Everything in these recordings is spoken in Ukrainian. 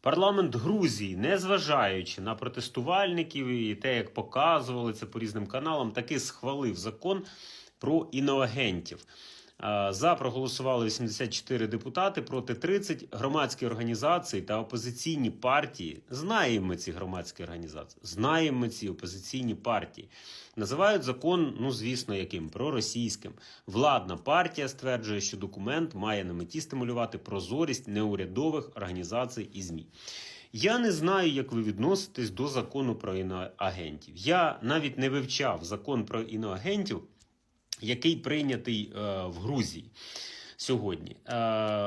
Парламент Грузії, незважаючи на протестувальників і те, як показували це по різним каналам, таки схвалив закон про іноагентів. Е, За проголосували 84 депутати проти 30 громадські організації та опозиційні партії. Знаємо ми ці громадські організації, знаємо ми ці опозиційні партії. Називають закон, ну звісно, яким проросійським. Владна партія стверджує, що документ має на меті стимулювати прозорість неурядових організацій і ЗМІ. Я не знаю, як ви відноситесь до закону про іноагентів. Я навіть не вивчав закон про іноагентів який прийнятий е, в Грузії сьогодні. Е,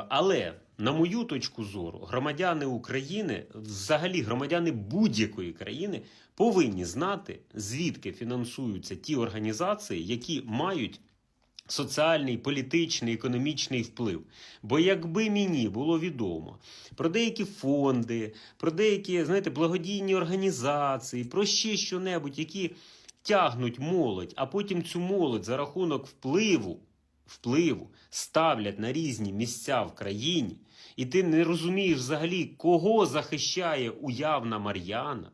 але, на мою точку зору, громадяни України, взагалі громадяни будь-якої країни, повинні знати, звідки фінансуються ті організації, які мають. Соціальний, політичний, економічний вплив. Бо якби мені було відомо про деякі фонди, про деякі, знаєте, благодійні організації, про ще що-небудь, які тягнуть молодь, а потім цю молодь за рахунок впливу, впливу ставлять на різні місця в країні, і ти не розумієш взагалі, кого захищає уявна Мар'яна,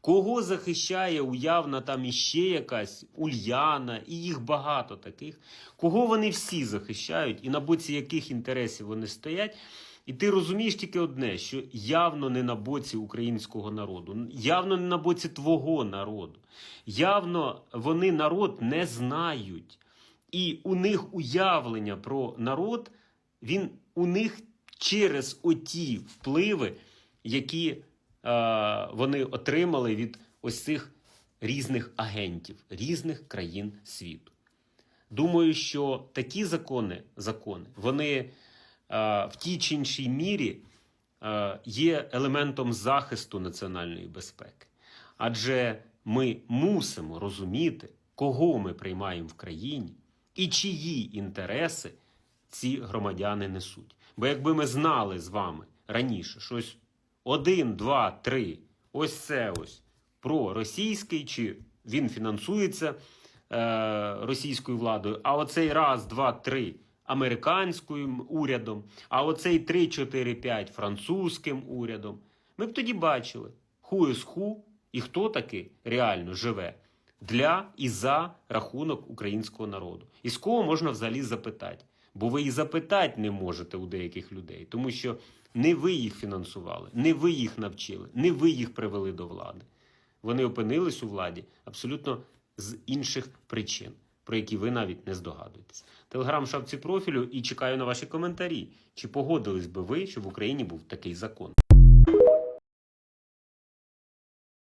кого захищає уявна там іще якась Ульяна, і їх багато таких, кого вони всі захищають, і на боці яких інтересів вони стоять. І ти розумієш тільки одне, що явно не на боці українського народу, явно не на боці твого народу. Явно вони народ не знають. І у них уявлення про народ, він у них через оті впливи, які е, вони отримали від ось цих різних агентів, різних країн світу. Думаю, що такі закони, закони вони в тій чи іншій мірі е, є елементом захисту національної безпеки. Адже ми мусимо розуміти, кого ми приймаємо в країні і чиї інтереси ці громадяни несуть. Бо якби ми знали з вами раніше щось один, два, три, ось це ось про російський, чи він фінансується е, російською владою, а оцей раз, два, три американським урядом, а оцей 3, 4, 5 французьким урядом, ми б тоді бачили ху з ху і хто таки реально живе для і за рахунок українського народу. І з кого можна взагалі запитати? Бо ви і запитати не можете у деяких людей, тому що не ви їх фінансували, не ви їх навчили, не ви їх привели до влади. Вони опинились у владі абсолютно з інших причин, про які ви навіть не здогадуєтесь. Телеграм шапці профілю і чекаю на ваші коментарі. Чи погодились би ви, щоб в Україні був такий закон?